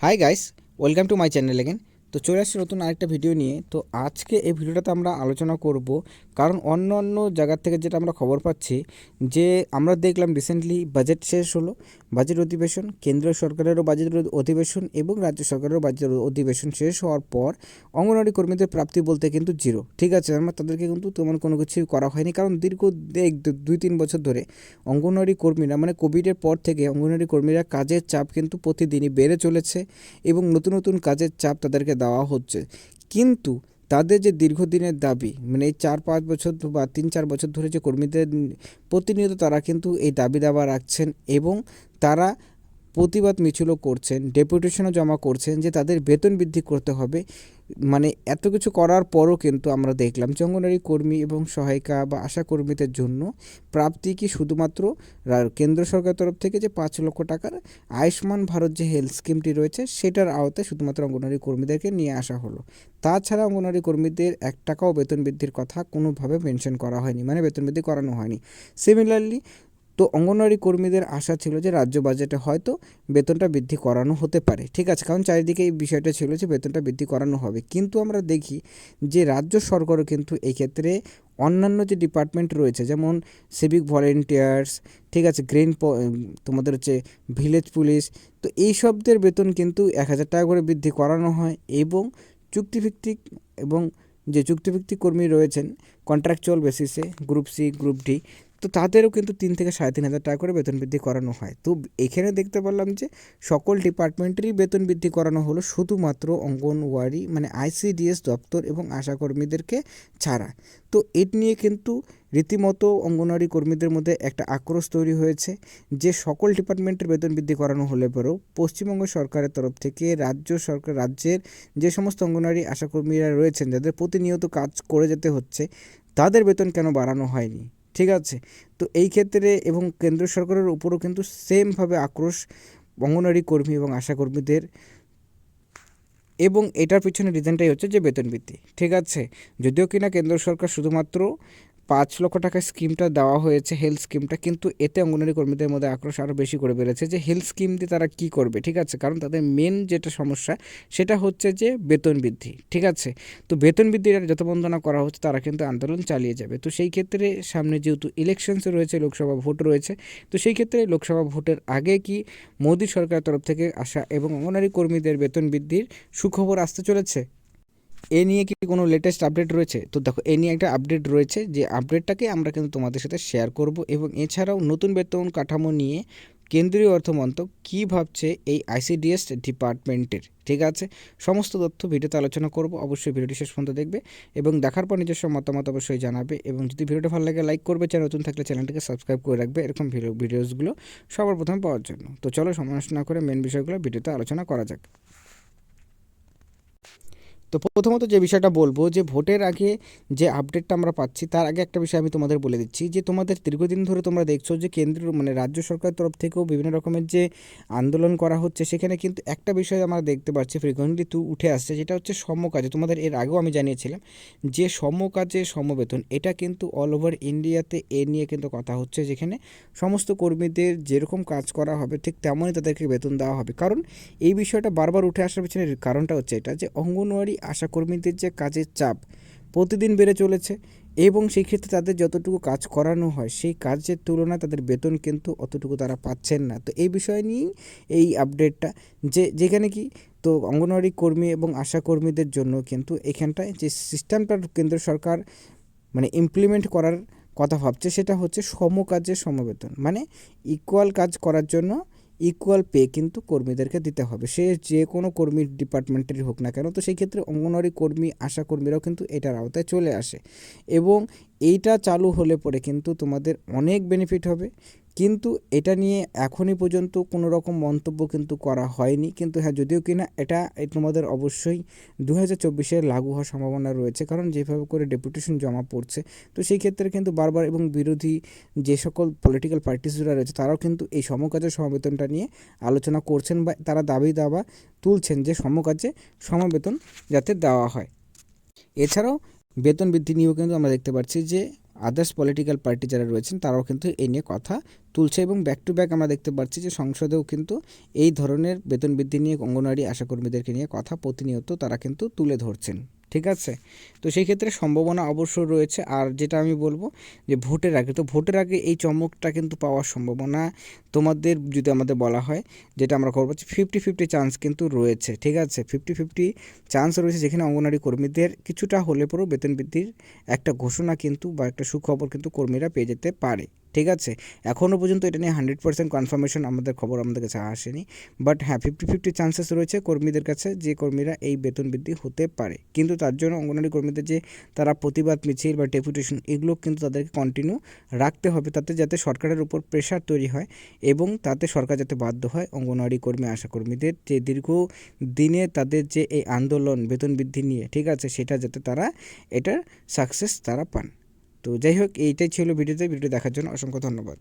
Hi guys welcome to my channel again তো চলে আসছি নতুন আরেকটা ভিডিও নিয়ে। তো আজকে এই ভিডিওটাতে আমরা আলোচনা করব কারণ অন্য অন্য জায়গার থেকে যেটা আমরা খবর পাচ্ছি যে আমরা দেখলাম রিসেন্টলি বাজেট শেষ হলো বাজেট অধিবেশন, কেন্দ্রীয় সরকারেরও বাজেট অধিবেশন এবং রাজ্য সরকারেরও বাজেট অধিবেশন শেষ হওয়ার পর অঙ্গনওয়াড়ি কর্মীদের প্রাপ্তি বলতে কিন্তু জিরো ঠিক আছে, আমার তাদেরকে কিন্তু তেমন কোনো কিছুই করা হয়নি কারণ দীর্ঘ এক দুই, তিন বছর ধরে অঙ্গনওয়াড়ি কর্মীরা মানে কোভিডের পর থেকে অঙ্গনওয়াড়ি কর্মীরা কাজের চাপ কিন্তু প্রতিদিনই বেড়ে চলেছে এবং নতুন নতুন কাজের চাপ তাদেরকে দেওয়া হচ্ছে। কিন্তু তাদের যে দীর্ঘদিনের দাবি মানে এই চার, পাঁচ বছর বা তিন, চার বছর ধরে যে কর্মীদের প্রতিনিয়ত তারা কিন্তু এই দাবি দাবা রাখছেন এবং তারা প্রতিবাদ মিছিলও করছেন, ডেপুটেশনও জমা করছেন যে তাদের বেতন বৃদ্ধি করতে হবে। মানে এত কিছু করার পরও কিন্তু আমরা দেখলাম যে কর্মী এবং সহায়িকা বা আশা কর্মীদের জন্য প্রাপ্তি কি শুধুমাত্র কেন্দ্র সরকার তরফ থেকে যে পাঁচ লক্ষ টাকার আয়ুষ্মান ভারত যে হেলথ স্কিমটি রয়েছে, সেটার আওতায় শুধুমাত্র অঙ্গনারী কর্মীদেরকে নিয়ে আসা হলো। তাছাড়া অঙ্গনারী কর্মীদের এক টাকাও বেতন বৃদ্ধির কথা কোনোভাবে মেনশন করা হয়নি মানে বেতন বৃদ্ধি করানো হয়নি। সিমিলারলি তো অঙ্গনওয়াড়ি কর্মীদের আশা ছিল যে রাজ্য বাজেটে হয়তো বেতনটা বৃদ্ধি করানো হতে পারে। ঠিক আছে, কারণ চারিদিকে এই বিষয়টা ছিল যে বেতনটা বৃদ্ধি করানো হবে। কিন্তু আমরা দেখি যে রাজ্য সরকারও কিন্তু এই ক্ষেত্রে অন্যান্য যে ডিপার্টমেন্ট রয়েছে, যেমন সিভিক ভলেন্টিয়ার্স ঠিক আছে গ্রিন তোমাদের হচ্ছে ভিলেজ পুলিশ তো এই সবদের বেতন কিন্তু এক হাজার টাকা করে বৃদ্ধি করানো হয় এবং চুক্তিভিত্তিক এবং যে চুক্তিভিত্তিক কর্মী রয়েছেন কন্ট্রাকচুয়াল বেসিসে গ্রুপ সি গ্রুপ ডি তো তাদেরও কিন্তু তিন থেকে সাড়ে তিন হাজার টাকা করে বেতন বৃদ্ধি করানো হয়। তো এখানে দেখতে পারলাম যে সকল ডিপার্টমেন্টেরই বেতন বৃদ্ধি করানো হলো শুধুমাত্র অঙ্গনওয়াড়ি মানে আইসিডিএস দপ্তর এবং আশাকর্মীদেরকে ছাড়া। তো এট নিয়ে কিন্তু রীতিমতো অঙ্গনওয়াড়ি কর্মীদের মধ্যে একটা আক্রোশ তৈরি হয়েছে যে সকল ডিপার্টমেন্টের বেতন বৃদ্ধি করানো হলে পরেও পশ্চিমবঙ্গ সরকারের তরফ থেকে রাজ্য সরকার, রাজ্যের যে সমস্ত অঙ্গনওয়াড়ি আশাকর্মীরা রয়েছেন, যাদের প্রতিনিয়ত কাজ করে যেতে হচ্ছে, তাদের বেতন কেন বাড়ানো হয়নি? ঠিক আছে? তো এই ক্ষেত্রে এবং কেন্দ্র সরকারের উপরও কিন্তু সেমভাবে আক্রোশ অঙ্গনওয়াড়ি কর্মী এবং আশাকর্মীদের এবং এটার পিছনে রিজনটাই হচ্ছে যে বেতন বৃদ্ধি ঠিক আছে? যদিও কিনা কেন্দ্র সরকার শুধুমাত্র পাঁচ লক্ষ টাকার স্কিমটা দেওয়া হয়েছে হেলথ স্কিমটা, কিন্তু এতে অঙ্গনওয়াড়ি কর্মীদের মধ্যে আক্রোশ আরও বেশি করে বেড়েছে যে হেলথ স্কিম দিয়ে তারা কী করবে, ঠিক আছে? কারণ তাদের মেন যেটা সমস্যা সেটা হচ্ছে যে বেতন বৃদ্ধি, ঠিক আছে? তো বেতন বৃদ্ধির যত বন্দনা করা হচ্ছে, তারা কিন্তু আন্দোলন চালিয়ে যাবে। তো সেই ক্ষেত্রে সামনে যেহেতু ইলেকশনস রয়েছে, লোকসভা ভোট রয়েছে, তো সেই ক্ষেত্রে লোকসভা ভোটের আগে কি মোদী সরকারের তরফ থেকে আসা এবং অঙ্গনারী কর্মীদের বেতন বৃদ্ধির সুখবর আসতে চলেছে? এ নিয়ে কি কোনো লেটেস্ট আপডেট রয়েছে? তো দেখো, এ নিয়ে একটা আপডেট রয়েছে যে আপডেটটাকে আমরা কিন্তু তোমাদের সাথে শেয়ার করব এবং এছাড়াও নতুন বেতন কাঠামো নিয়ে কেন্দ্রীয় অর্থমন্ত্রক কী ভাবছে এই আইসিডিএস ডিপার্টমেন্টের ঠিক আছে? সমস্ত তথ্য ভিডিওতে আলোচনা করব, অবশ্যই ভিডিওটি শেষ পর্যন্ত দেখবে এবং দেখার পর নিজস্ব মতামত অবশ্যই জানাবে এবং যদি ভিডিওটা ভালো লাগে লাইক করবে, চ্যানেল নতুন থাকলে চ্যানেলটিকে সাবস্ক্রাইব করে রাখবে, এরকম ভিডিও ভিডিওসগুলো সবার প্রথমে পাওয়ার জন্য। তো চলো সমস্যা না করে মেন বিষয়গুলো ভিডিওতে আলোচনা করা যাক। তো প্রথমত যে বিষয়টা বলব যে ভোটের আগে যে আপডেটটা আমরা পাচ্ছি, তার আগে একটা বিষয় আমি তোমাদের বলে দিচ্ছি যে তোমাদের দীর্ঘদিন ধরে তোমরা দেখছ যে কেন্দ্র মানে রাজ্য সরকারের তরফ থেকেও বিভিন্ন রকমের যে আন্দোলন করা হচ্ছে, সেখানে কিন্তু একটা বিষয় আমরা দেখতে পাচ্ছি ফ্রিকোয়েন্টলি তু উঠে আসছে, যেটা হচ্ছে সমকাজে। তোমাদের এর আগেও আমি জানিয়েছিলাম যে সমকাজে সমবেতন, এটা কিন্তু অল ওভার ইন্ডিয়াতে এ নিয়ে কিন্তু কথা হচ্ছে, যেখানে সমস্ত কর্মীদের যেরকম কাজ করা হবে, ঠিক তেমনই তাদেরকে বেতন দেওয়া হবে। কারণ এই বিষয়টা বারবার উঠে আসার পিছনে কারণটা হচ্ছে এটা যে অঙ্গনওয়াড়ি আশাকর্মীদের যে কাজের চাপ প্রতিদিন বেড়ে চলেছে এবং সেই ক্ষেত্রে তাদের যতটুকু কাজ করানো হয়, সেই কাজের তুলনায় তাদের বেতন কিন্তু অতটুকু তারা পাচ্ছেন না। তো এই বিষয় নিয়েই এই আপডেটটা যে, যেখানে কি তো অঙ্গনওয়াড়ি কর্মী এবং আশাকর্মীদের জন্য কিন্তু এখানটায় যে সিস্টেমটা কেন্দ্র সরকার মানে ইমপ্লিমেন্ট করার কথা ভাবছে, সেটা হচ্ছে সমকাজের সমবেতন। মানে ইকুয়াল কাজ করার জন্য ইকুয়াল পে কিন্তু কর্মীদেরকে দিতে হবে। সে যে কোনো কর্মীর ডিপার্টমেন্টেরই হোক না কেন, তো সেই ক্ষেত্রে অঙ্গনওয়াড়ি কর্মী, আশা কর্মীরাও কিন্তু এটার আওতায় চলে আসে। এবং এইটা চালু হলে পরে কিন্তু তোমাদের অনেক বেনিফিট হবে। কিন্তু এটা নিয়ে এখনই পর্যন্ত কোনো রকম মন্তব্য কিন্তু করা হয়নি। কিন্তু হ্যাঁ যদিও কিনা এটা তোমাদের অবশ্যই দু হাজার চব্বিশে লাগু হওয়ার সম্ভাবনা রয়েছে। কারণ যেভাবে করে ডেপুটেশন জমা পড়ছে, তো সেই ক্ষেত্রে কিন্তু বারবার এবং বিরোধী যে সকল পলিটিক্যাল পার্টিসরা রয়েছে, তারাও কিন্তু এই সমকাজের সমাবেতনটা নিয়ে আলোচনা করছেন বা তারা দাবি দাবা তুলছেন যে সমকাজে সমবেতন যাতে দেওয়া হয়। এছাড়াও বেতন বৃদ্ধি নিয়েও কিন্তু আমরা দেখতে পাচ্ছি যে আদার্স পলিটিক্যাল পার্টি যারা রয়েছেন, তারাও কিন্তু এই নিয়ে কথা তুলছে এবং ব্যাক টু ব্যাক আমরা দেখতে পাচ্ছি যে সংসদেও কিন্তু এই ধরনের বেতন বৃদ্ধি নিয়ে অঙ্গনওয়াড়ি আশাকর্মীদেরকে নিয়ে কথা প্রতিনিয়ত তারা কিন্তু তুলে ধরছেন। ঠিক আছে? তো সেই ক্ষেত্রে সম্ভাবনা অবশ্য রয়েছে। আর যেটা আমি বলব যে ভোটের আগে, তো ভোটের আগে এই চমকটা কিন্তু পাওয়ার সম্ভাবনা তোমাদের যদি আমাদের বলা হয়, যেটা আমরা খবর পাচ্ছি ফিফটি ফিফটি চান্স কিন্তু রয়েছে, ঠিক আছে? ফিফটি ফিফটি চান্স রয়েছে যেখানে অঙ্গনারী কর্মীদের কিছুটা হলে পরেও বেতন বৃদ্ধির একটা ঘোষণা কিন্তু বা একটা সুখবর কিন্তু কর্মীরা পেয়ে যেতে পারে। ঠিক আছে? এখনও পর্যন্ত এটা নিয়ে হান্ড্রেড পার্সেন্ট কনফার্মেশন আমাদের খবর আমাদের কাছে আসেনি। বাট হ্যাঁ ফিফটি ফিফটি চান্সেস রয়েছে কর্মীদের কাছে যে কর্মীরা এই বেতন বৃদ্ধি হতে পারে। কিন্তু তার জন্য অঙ্গনারী কর্মীদের যে তারা প্রতিবাদ মিছিল বা ডেপুটেশন এগুলো কিন্তু তাদেরকে কন্টিনিউ রাখতে হবে। তাতে যাতে সরকারের উপর প্রেশার তৈরি হয় এবং তাতে সরকার যাতে বাধ্য হয় অঙ্গনওয়াড়ি কর্মী, আশা কর্মীদের যে দীর্ঘ দিনে তাদের যে এই আন্দোলন, বেতন বৃদ্ধি নিয়ে, ঠিক আছে? সেটা যাতে তারা এটার সাকসেস তারা পান। তো যাই হোক এইটাই ছিল ভিডিওতে। ভিডিও দেখার জন্য অসংখ্য ধন্যবাদ।